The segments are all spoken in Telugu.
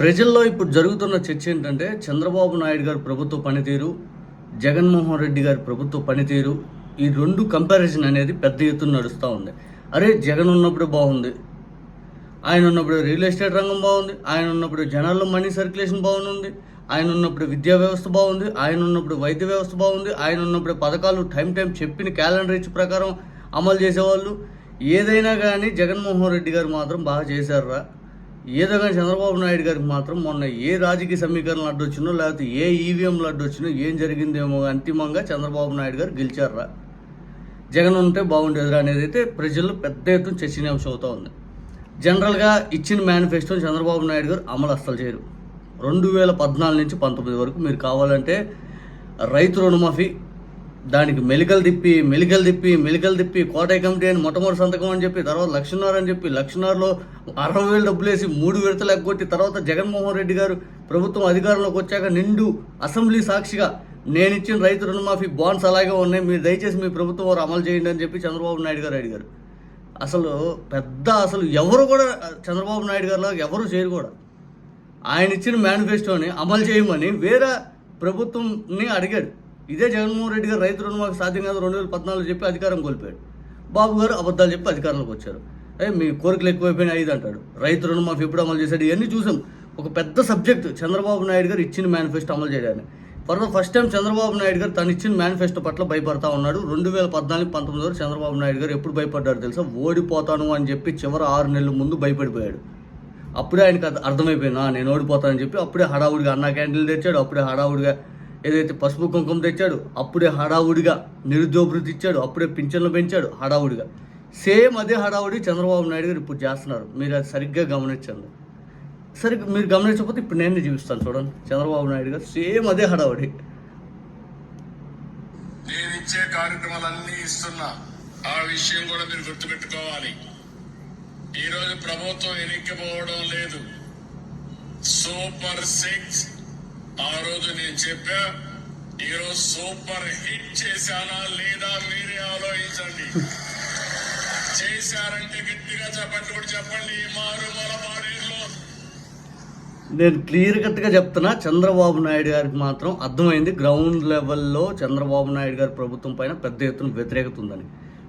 ప్రజల్లో ఇప్పుడు జరుగుతున్న చర్చ ఏంటంటే చంద్రబాబు నాయుడు గారి ప్రభుత్వ పనితీరు జగన్మోహన్ రెడ్డి గారి ప్రభుత్వ పనితీరు ఈ రెండు కంపారిజన్ అనేది పెద్ద ఎత్తున నడుస్తూ ఉంది. అరే జగన్ ఉన్నప్పుడు బాగుంది. ఆయన ఉన్నప్పుడు రియల్ ఎస్టేట్ రంగం బాగుంది. ఆయన ఉన్నప్పుడు జనాల్లో మనీ సర్క్యులేషన్ బాగుంది. ఆయన ఉన్నప్పుడు విద్యా వ్యవస్థ బాగుంది. ఆయన ఉన్నప్పుడు వైద్య వ్యవస్థ బాగుంది. ఆయన ఉన్నప్పుడు పథకాలు టైం టైం చెప్పిన క్యాలెండర్ ఇచ్చి ప్రకారం అమలు చేసేవాళ్ళు. ఏదైనా కానీ జగన్మోహన్ రెడ్డి గారు మాత్రం బాగా చేశారా ఏదో చంద్రబాబు నాయుడు గారికి మాత్రం మొన్న ఏ రాజకీయ సమీకరణలు అడ్డొచ్చినో లేకపోతే ఏ ఈవీఎంలు అడ్డొచ్చినో ఏం జరిగిందేమో అంతిమంగా చంద్రబాబు నాయుడు గారు గెలిచారా? జగన్ ఉంటే బాగుండేదిరా అనేది అయితే ప్రజలు పెద్ద ఎత్తున చర్చనీయాంశం అవుతూ ఉంది. జనరల్గా ఇచ్చిన మేనిఫెస్టోని చంద్రబాబు నాయుడు గారు అమలు అస్సలు చేయరు. రెండు వేల పద్నాలుగు నుంచి పంతొమ్మిది వరకు మీరు కావాలంటే రైతు రుణమాఫీ దానికి మెలికలు తిప్పి మెలికలు తిప్పి మెలికలు తిప్పి కోటై కమిటీ అని మొట్టమొదటి సంతకం అని చెప్పి తర్వాత లక్షన్నర అని చెప్పి లక్షన్నరలో అరవై వేలు డబ్బులు వేసి మూడు విడతలు ఎగ్గొట్టి తర్వాత జగన్మోహన్ రెడ్డి గారు ప్రభుత్వం అధికారంలోకి వచ్చాక నిండు అసెంబ్లీ సాక్షిగా నేను ఇచ్చిన రైతు రుణమాఫీ బాండ్స్ అలాగే ఉన్నాయి మీరు దయచేసి మీ ప్రభుత్వం వారు అమలు చేయండి అని చెప్పి చంద్రబాబు నాయుడు గారు అడిగారు. అసలు పెద్ద అసలు ఎవరు కూడా చంద్రబాబు నాయుడు గారిలో ఎవరు చేయరు కూడా. ఆయన ఇచ్చిన మేనిఫెస్టోని అమలు చేయమని వేరే ప్రభుత్వంని అడిగాడు ఇదే జగన్మోహన్ రెడ్డి గారు రైతు రుణమాఫీ సాధ్యం కాదు రెండు వేల పద్నాలుగు చెప్పి అధికారం కోల్పోయాడు. బాబు గారు అబద్ధాలు చెప్పి అధికారంలోకి వచ్చారు. ఏ మీ కోరికలు ఎక్కువైపోయినాయి ఐదు అంటాడు. రైతు రుణమాఫీ ఎప్పుడు అమలు చేశాడు ఇవన్నీ చూసాం. ఒక పెద్ద సబ్జెక్ట్ చంద్రబాబు నాయుడు గారు ఇచ్చిన మేనిఫెస్టో అమలు చేయడాన్ని. For the first time Chandrababu Naidu garu తను ఇచ్చిన మేనిఫెస్టో పట్ల భయపడతా ఉన్నాడు. రెండు వేల పద్నాలుగు పంతొమ్మిది వరకు చంద్రబాబు నాయుడు గారు ఎప్పుడు భయపడ్డాడు తెలుసా? ఓడిపోతాను అని చెప్పి చివరి ఆరు నెలల ముందు భయపడిపోయాడు. అప్పుడే ఆయనకు అర్థమైపోయినా నేను ఓడిపోతానని చెప్పి అప్పుడే హడావుడిగా అన్నా క్యాంటీన్లు తెచ్చాడు అప్పుడే హడావుడిగా ఏదైతే పసుపు కుంకుమ తెచ్చాడు అప్పుడే హడావుడిగా నిరుద్యోగృతి ఇచ్చాడు అప్పుడే పింఛన్లు పెంచాడు హడావుడిగా. సేమ్ అదే హడావుడి చంద్రబాబు నాయుడు గారు ఇప్పుడు చేస్తున్నారు. మీరు అది సరిగ్గా గమనించండి. సరిగ్గా మీరు గమనించకపోతే ఇప్పుడు నేను చూపిస్తాను చూడండి. చంద్రబాబు నాయుడు గారు సేమ్ అదే హడావుడి. నేను ఇచ్చే కార్యక్రమాలన్నీ ఇస్తున్నా. ఆ విషయం కూడా మీరు గుర్తుపెట్టుకోవాలి. ఈరోజు ప్రభుత్వం ఎన్నికపోవడం లేదు. సూపర్ సిక్స్ ఆ రోజు నేను చెప్పా ఈరోజు సూపర్ హిట్ చేశానా లేదా మీరే ఆలోచించండి. చేశారంటే గట్టిగా చెప్పండి కూడా చెప్పండి. మారు మన పాడేరులో నేను క్లియర్ కట్గా చెప్తున్నా చంద్రబాబు నాయుడు గారికి మాత్రం అర్థమైంది గ్రౌండ్ లెవెల్లో చంద్రబాబు నాయుడు గారి ప్రభుత్వం పైన పెద్ద ఎత్తున వ్యతిరేకత ఉందని.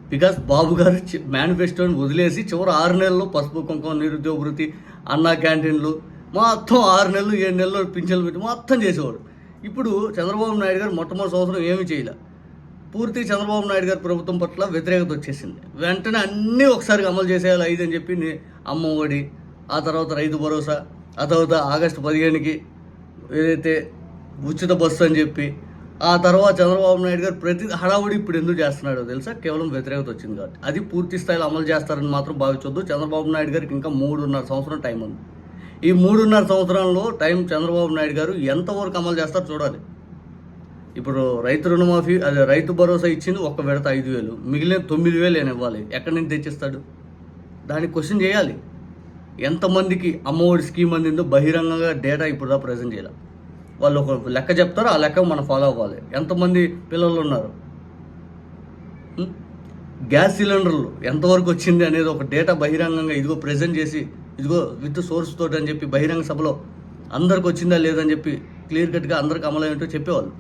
బికాస్ బాబు గారు మేనిఫెస్టోని వదిలేసి చివరి ఆరు నెలల్లో పసుపు కుంకుమ నిరుద్యోగ వృత్తి అన్నా క్యాంటీన్లు మొత్తం ఆరు నెలలు ఏడు నెలలు పింఛన్లు పెట్టి మొత్తం చేసేవాడు. ఇప్పుడు చంద్రబాబు నాయుడు గారు మొట్టమొదటి సంవత్సరం ఏమీ చేయలే. పూర్తి చంద్రబాబు నాయుడు గారి ప్రభుత్వం పట్ల వ్యతిరేకత వచ్చేసింది. వెంటనే అన్నీ ఒకసారి అమలు చేసేయాలి ఐదు అని చెప్పి ని- అమ్మ ఒడి ఆ తర్వాత రైతు భరోసా ఆ తర్వాత ఆగస్టు పదిహేనుకి ఏదైతే ఉచిత బస్సు అని చెప్పి ఆ తర్వాత చంద్రబాబు నాయుడు గారు ప్రతి హడావుడి ఇప్పుడు ఎందుకు చేస్తున్నాడో తెలుసా? కేవలం వ్యతిరేకత వచ్చింది కాబట్టి. అది పూర్తి స్థాయిలో అమలు చేస్తారని మాత్రం భావించొద్దు. చంద్రబాబు నాయుడు గారికి ఇంకా మూడున్నర సంవత్సరం టైం ఉంది. ఈ మూడున్నర సంవత్సరాల్లో టైం చంద్రబాబు నాయుడు గారు ఎంతవరకు అమలు చేస్తారో చూడాలి. ఇప్పుడు రైతు రుణమాఫీ అదే రైతు భరోసా ఇచ్చింది ఒక్క విడత ఐదు వేలు మిగిలిన తొమ్మిది వేలు నేను ఇవ్వాలి? ఎక్కడి నుంచి తెచ్చిస్తాడు? దాన్ని క్వశ్చన్ చేయాలి. ఎంతమందికి అమ్మఒడి స్కీమ్ అందిందో బహిరంగంగా డేటా ఇప్పుడు దా ప్రజెంట్ చేయాలి. వాళ్ళు ఒక లెక్క చెప్తారు ఆ లెక్క మనం ఫాలో అవ్వాలి. ఎంతమంది పిల్లలు ఉన్నారు? గ్యాస్ సిలిండర్లు ఎంతవరకు వచ్చింది అనేది ఒక డేటా బహిరంగంగా ఇదిగో ప్రజెంట్ చేసి ఇదిగో విత్ సోర్స్ తోటి అని చెప్పి బహిరంగ సభలో అందరికి వచ్చిందా లేదని చెప్పి క్లియర్ కట్గా అందరికి అమలైనట్టు చెప్పేవాళ్ళు.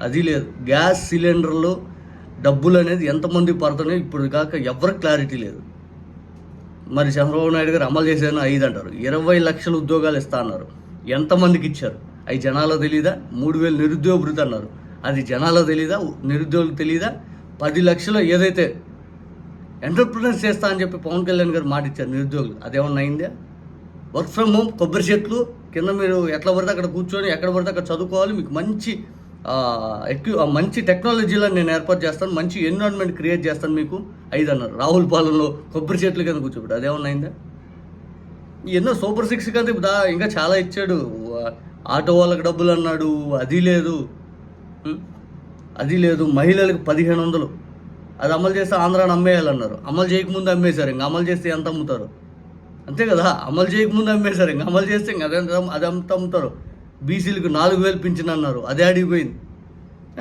అది లేదు. గ్యాస్ సిలిండర్లు డబ్బులు అనేది ఎంతమంది పడుతున్నాయో ఇప్పుడు కాక ఎవరికి క్లారిటీ లేదు. మరి చంద్రబాబు నాయుడు గారు అమలు చేశాను ఐదు అంటారు. ఇరవై లక్షల ఉద్యోగాలు ఇస్తా అన్నారు. ఎంతమందికి ఇచ్చారు? అవి జనాలో తెలీదా? మూడు వేలు నిరుద్యోగ అన్నారు. అది జనాలో తెలీదా? నిరుద్యోగులకు తెలీదా? పది లక్షలు ఏదైతే ఎంటర్ప్రినర్స్ చేస్తా అని చెప్పి పవన్ కళ్యాణ్ గారు మాట ఇచ్చారు నిరుద్యోగులు. అదేమన్నా అయిందా? వర్క్ ఫ్రమ్ హోమ్ కొబ్బరి చెట్లు కింద మీరు ఎట్లా పడితే అక్కడ కూర్చొని ఎక్కడ పడితే అక్కడ చదువుకోవాలి మీకు మంచి ఎక్కువ మంచి టెక్నాలజీలను నేను ఏర్పాటు చేస్తాను మంచి ఎన్విరాన్మెంట్ క్రియేట్ చేస్తాను మీకు. ఐదు అన్నారు రాహుల్ పాలనలో కొబ్బరి చెట్లు కింద కూర్చోబెట్టు. అదేమన్నా అయిందా? ఎన్నో సూపర్ సిక్స్ కదా దా ఇంకా చాలా ఇచ్చాడు. ఆటో వాళ్ళకి డబ్బులు అన్నాడు. అది లేదు. అది లేదు. మహిళలకు పదిహేను వందలు. అది అమలు చేస్తే ఆంధ్రాని అమ్మేయాలన్నారు. అమలు చేయకముందు అమ్మేశారు ఇంకా అమలు చేస్తే ఎంత అమ్ముతారు? అంతే కదా? అమలు చేయకముందు అమ్మేశారు ఇంకా అమలు చేస్తే ఇంకా అదే అది ఎంత అమ్ముతారు. బీసీలకు నాలుగు వేలు పింఛన్ అన్నారు అదే అడిగిపోయింది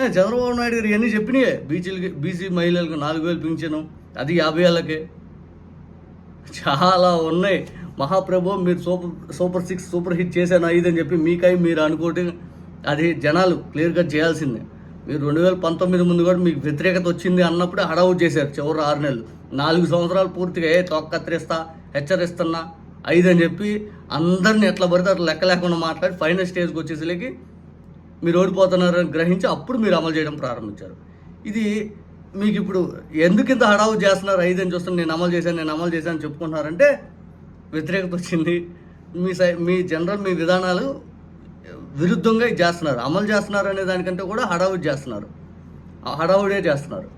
చంద్రబాబు నాయుడు గారు ఇవన్నీ చెప్పినాయే. బీసీలకి బీసీ మహిళలకు నాలుగు వేలు పింఛను అది యాభై ఏళ్ళకే. చాలా ఉన్నాయి. మహాప్రభు మీరు super super six super hit చేశాను ఐదు అని చెప్పి మీకై మీరు అనుకోవటం అది జనాలు క్లియర్గా చేయాల్సిందే. మీరు రెండు వేల పంతొమ్మిది ముందు కూడా మీకు వ్యతిరేకత వచ్చింది అన్నప్పుడు హడావుట్ చేశారు. చివరి ఆరు నెలలు. నాలుగు సంవత్సరాలు పూర్తిగా ఏ తొక్క కత్తిరిస్తా హెచ్చరిస్తున్నా ఐదు అని చెప్పి అందరిని ఎట్లా పడితే అట్లా లెక్క లేకుండా మాట్లాడి ఫైనల్ స్టేజ్కి వచ్చేసరికి మీరు ఓడిపోతున్నారని గ్రహించి అప్పుడు మీరు అమలు చేయడం ప్రారంభించారు. ఇది మీకు ఇప్పుడు ఎందుకు ఇంత హడావు చేస్తున్నారు? ఐదు అని చూస్తాను నేను అమలు చేశాను నేను అమలు చేశాను చెప్పుకుంటున్నారంటే వ్యతిరేకత వచ్చింది. మీ సై మీ జనరల్ మీ విధానాలు విరుద్ధంగా చేస్తున్నారు. అమలు చేస్తున్నారు అనే దానికంటే కూడా హడావుడి చేస్తున్నారు. ఆ హడావుడే చేస్తున్నారు.